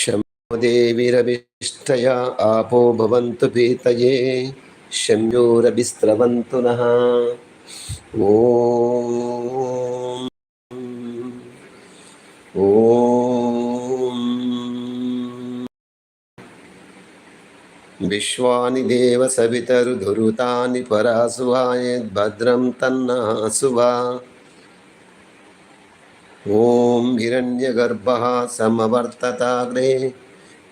शम्देविरभिष्टया आपो भवन्तु पीतये शम्योरभिस्रवन्तु नः ॐ ॐ विश्वानि देव सवितरुधुरुतानि परासुवायद्भद्रं तन्नासुवा ॐ हिरण्यगर्भः समवर्तताग्रे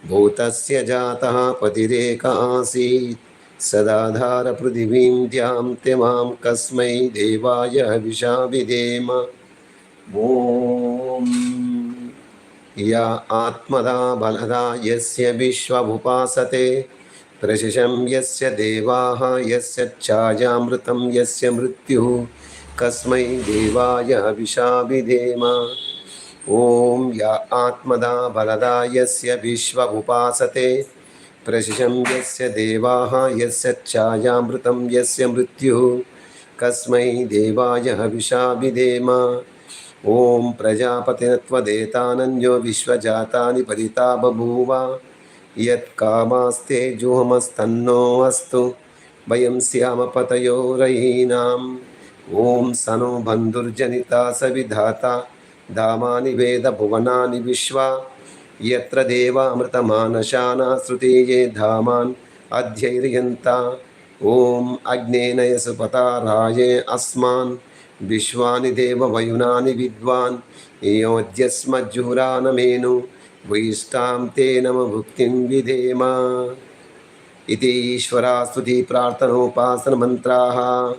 भूतस्य जातः पतिरेक आसीत्। सदाधारपृथिवीं द्यां त्यमां कस्मै देवाय हविषा विधेम ॐ या आत्मदा बलदा यस्य विश्वमुपासते, प्रशिशं यस्य देवाः, यस्य छायामृतं, यस्य मृत्युः कस्मै देवाय हविषा विधेम ॐ या आत्मदा बलदा यस्य विश्वमुपासते। प्रशिशं यस्य देवाः, यस्य छायामृतं, यस्य मृत्युः। कस्मै देवाय हविषा विधेम ॐ प्रजापतिनत्वदेतानन्यो विश्वजातानि परिता बभूव यत्कामास्ते जुहमस्तन्नो अस्तु। वयं ఓం సనో బంధుర్జనిత సవిధాత దామాని వేద భువనాని విశ్వ ఎత్ర దేవామృతమానశానా శృతేయే ధామాన్ అధ్యైర్యంత ఓం అగ్నేనయ సుపతారాయే అస్మాన్ విశ్వాని దేవవయునాని విద్వాన్ యోధ్యస్మజ్జురానమేను వైష్టాం తే నమ భుక్తిం విధేమ ఇది ఈశ్వరాస్తుతి ప్రార్థనోపాసన మంత్రాः.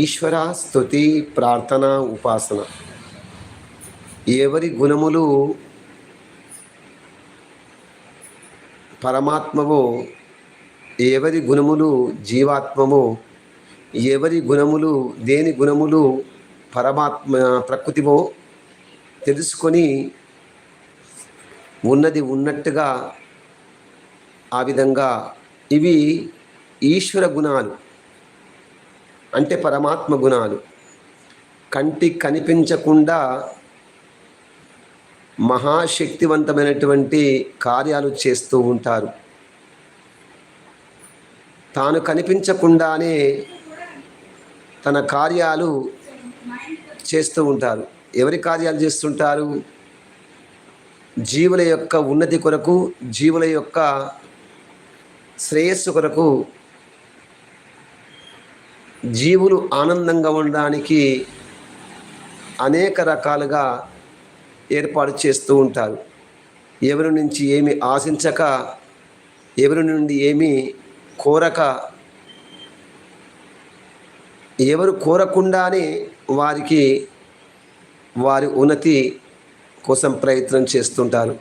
ఈశ్వర స్తుతి ప్రార్థన ఉపాసన. ఎవరి గుణములు పరమాత్మవో ఎవరి గుణములు జీవాత్మమో ఎవరి గుణములు దేని గుణములు పరమాత్మ ప్రకృతివో తెలుసుకొని ఉన్నది ఉన్నట్టుగా ఆ విధంగా ఇవి ఈశ్వర గుణాలు. అంటే పరమాత్మ గుణాలు. కంటికి కనిపించకుండా మహాశక్తివంతమైనటువంటి కార్యాలు చేస్తూ ఉంటారు. తాను కనిపించకుండానే తన కార్యాలు చేస్తూ ఉంటారు. ఎవరి కార్యాలు చేస్తుంటారు? జీవుల యొక్క ఉన్నతి కొరకు జీవుల యొక్క శ్రేయస్సు కొరకు జీవులు ఆనందంగా ఉండడానికి అనేక రకాలుగా ఏర్పాటు చేస్తూ ఉంటారు. ఎవరి నుంచి ఏమి ఆశించక ఎవరి నుండి ఏమి కోరక ఎవరు కోరకుండానే వారికి వారి ఉన్నతి కోసం ప్రయత్నం చేస్తుంటారు.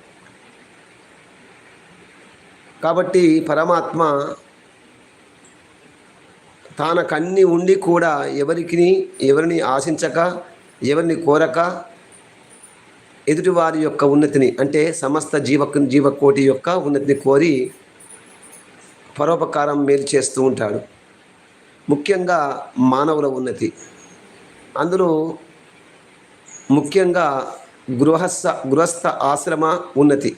కాబట్టి పరమాత్మ తానకన్నీ ఉండి కూడా ఎవరికి ఎవరిని ఆశించక ఎవరిని కోరక ఎదుటివారి యొక్క ఉన్నతిని అంటే సమస్త జీవ జీవకోటి యొక్క ఉన్నతిని కోరి పరోపకారం మేలు చేస్తూ ఉంటాడు. ముఖ్యంగా మానవుల ఉన్నతి. అందులో ముఖ్యంగా గృహస్థ గృహస్థ ఆశ్రమ ఉన్నతి.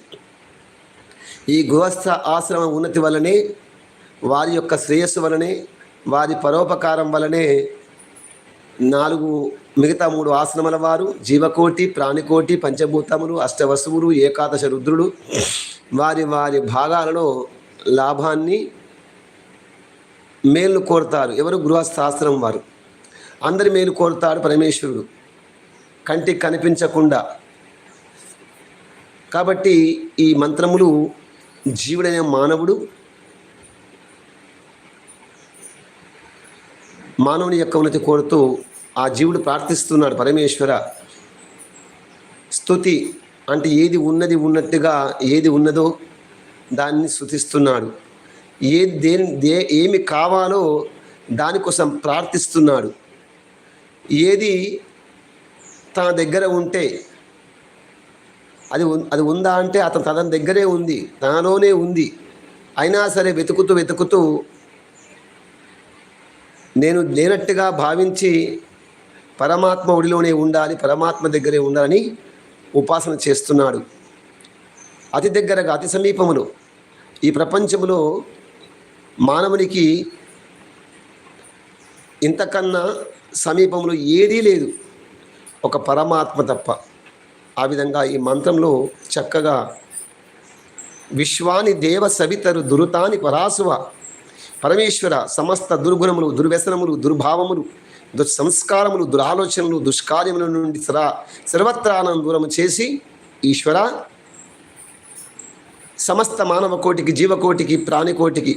ఈ గృహస్థ ఆశ్రమ ఉన్నతి వలనే వారి యొక్క శ్రేయస్సు వలనే వారి పరోపకారం వలనే నాలుగు మిగతా మూడు ఆసనముల వారు జీవకోటి ప్రాణికోటి పంచభూతములు అష్టవసువులు ఏకాదశ రుద్రుడు వారి వారి భాగాలలో లాభాన్ని మేలు కోరుతారు. ఎవరు? గృహస్థాస్త్రం వారు. అందరి మేలు కోరుతాడు పరమేశ్వరుడు. కంటికి కనిపించకుండా. కాబట్టి ఈ మంత్రములు జీవుడైన మానవుడు మానవుని యొక్క ఉన్నతి కోరుతూ ఆ జీవుడు ప్రార్థిస్తున్నాడు పరమేశ్వర స్థుతి అంటే ఏది ఉన్నది ఉన్నట్టుగా ఏది ఉన్నదో దాన్ని స్థుతిస్తున్నాడు ఏ దేని దే ఏమి కావాలో దానికోసం ప్రార్థిస్తున్నాడు. ఏది తన దగ్గర ఉంటే అది అది ఉందా అంటే అతను తన దగ్గరే ఉంది తనలోనే ఉంది. అయినా సరే వెతుకుతూ వెతుకుతూ నేను లేనట్టుగా భావించి పరమాత్మ ఒడిలోనే ఉండాలి పరమాత్మ దగ్గరే ఉండాలని ఉపాసన చేస్తున్నాడు. అతి దగ్గరగా అతి సమీపములో ఈ ప్రపంచంలో మానవునికి ఇంతకన్నా సమీపంలో ఏదీ లేదు. ఒక పరమాత్మ తప్ప. ఆ విధంగా ఈ మంత్రంలో చక్కగా విశ్వాని దేవ సవితరు దురుతాని పరాసువ పరమేశ్వర సమస్త దుర్గుణములు దుర్వ్యసనములు దుర్భావములు దుస్సంస్కారములు దురాలోచనలు దుష్కార్యముల నుండి సరా సర్వత్రానం దూరము చేసి ఈశ్వర సమస్త మానవ కోటికి జీవకోటికి ప్రాణికోటికి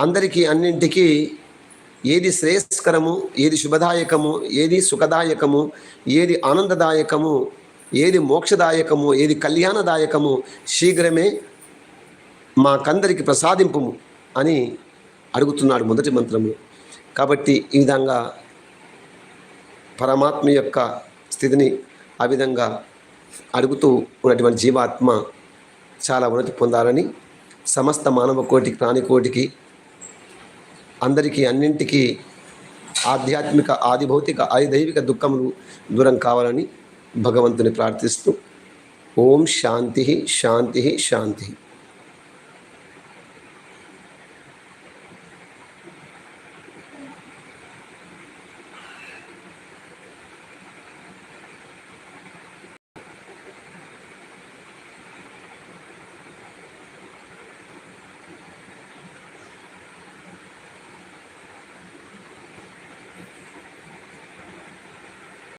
అందరికీ అన్నింటికీ ఏది శ్రేయస్కరము ఏది శుభదాయకము ఏది సుఖదాయకము ఏది ఆనందదాయకము ఏది మోక్షదాయకము ఏది కళ్యాణదాయకము శీఘ్రమే మాకందరికి ప్రసాదింపుము అని అడుగుతున్నాడు మొదటి మంత్రము. కాబట్టి ఈ విధంగా పరమాత్మ యొక్క స్థితిని ఆ విధంగా అడుగుతూ ఉన్నటువంటి జీవాత్మ చాలా ఉన్నతి పొందాలని సమస్త మానవ కోటికి ప్రాణికోటికి అందరికీ అన్నింటికీ ఆధ్యాత్మిక ఆది భౌతిక ఆది దైవిక దుఃఖములు దూరం కావాలని భగవంతుని ప్రార్థిస్తూ ఓం శాంతి శాంతి శాంతి.